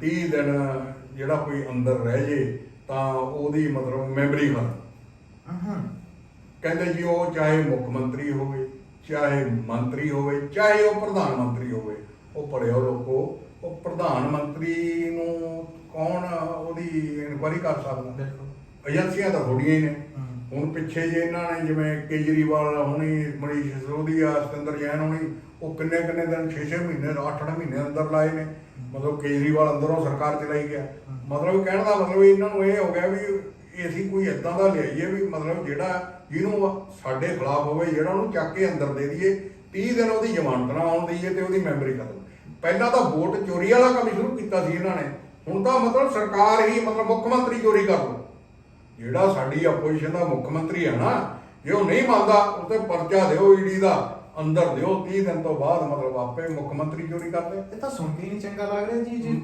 30 ਦਿਨ ਜਿਹੜਾ ਕੋਈ ਅੰਦਰ ਰਹਿ ਜੇ ਤਾਂ ਉਹਦੀ ਮਤਲਬ ਮੈਮਰੀ ਖਤਮ। ਹਾਂ ਕਹਿੰਦੇ ਜੀ ਉਹ ਚਾਹੇ ਮੁੱਖ ਮੰਤਰੀ ਹੋਵੇ ਚਾਹੇ ਮੰਤਰੀ ਹੋਵੇ ਚਾਹੇ ਉਹ ਪ੍ਰਧਾਨ ਮੰਤਰੀ ਹੋਵੇ ਉਹ ਪੜਿਓ ਲੋਕੋ ਉਹ ਪ੍ਰਧਾਨ ਮੰਤਰੀ ਨੂੰ ਕੌਣ ਉਹਦੀ ਇਨਕੁਆਇਰੀ ਕਰ ਸਕਦਾ? ਬਿਲਕੁਲ। ਏਜੰਸੀਆਂ ਤਾਂ ਥੋੜੀਆਂ ਹੀ ਨੇ। ਹੁਣ ਪਿੱਛੇ ਜੇ ਇਹਨਾਂ ਨੇ ਜਿਵੇਂ ਕੇਜਰੀਵਾਲ ਹੁਣੀ ਮਨੀਸ਼ ਸਿਸੋਦੀਆ ਸਤਿੰਦਰ ਜੈਨ ਹੁਣੀ ਉਹ ਕਿੰਨੇ ਕਿੰਨੇ ਦਿਨ 6-6 ਮਹੀਨੇ 8-8 ਮਹੀਨੇ ਅੰਦਰ ਲਾਏ ਨੇ। ਮਤਲਬ ਕੇਜਰੀਵਾਲ ਅੰਦਰੋਂ ਸਰਕਾਰ ਚਲਾਈ ਗਿਆ। ਮਤਲਬ ਕਹਿਣ ਦਾ ਮਤਲਬ ਇਹਨਾਂ ਨੂੰ ਇਹ ਹੋ ਗਿਆ ਵੀ ਅਸੀਂ ਕੋਈ ਇਦਾਂ ਦਾ ਲਿਆਈਏ ਵੀ ਮਤਲਬ ਜਿਹੜਾ ਜਿਹਨੂੰ ਸਾਡੇ ਖਿਲਾਫ ਹੋਵੇ, ਜਿਹੜਾ ਉਹਨੂੰ ਚੱਕ ਕੇ ਅੰਦਰ ਦੇ ਦਈਏ 30 ਦਿਨ ਉਹਦੀ ਜ਼ਮਾਨਤ ਨਾ ਆਉਣ ਦਈਏ ਤੇ ਉਹਦੀ ਮੈਮਰੀ ਖਤਮ। ਪਹਿਲਾਂ ਤਾਂ ਵੋਟ ਚੋਰੀ ਵਾਲਾ ਕੰਮ ਸ਼ੁਰੂ ਕੀਤਾ ਸੀ ਇਹਨਾਂ ਨੇ। ਹੁਣ ਤਾਂ ਮਤਲਬ ਸਰਕਾਰ ਹੀ ਮਤਲਬ ਮੁੱਖ ਮੰਤਰੀ ਚੋਰੀ ਕਰ ਲਓ ਜਿਹੜਾ ਸਾਡੀ ਆਪੋਜੀਸ਼ਨ ਦਾ ਮੁੱਖ ਮੰਤਰੀ ਹੈ ਨਾ, ਜੇ ਉਹ ਨਹੀਂ ਮੰਨਦਾ ਉੱਤੇ ਪਰਚਾ ਦਿਓ ਈਡੀ ਦਾ। ਅੰਦਰ ਦਿਓ 30 ਦਿਨ ਤੋਂ ਬਾਅਦ ਮਤਲਬ ਆਪੇ ਮੁੱਖ ਮੰਤਰੀ ਚੋਰੀ ਕਰ ਲੇ ਇਹ ਤਾਂ ਸੁਣ ਕੇ ਹੀ ਨਹੀਂ ਚੰਗਾ ਲੱਗ ਰਿਹਾ ਜੀ ਜੀ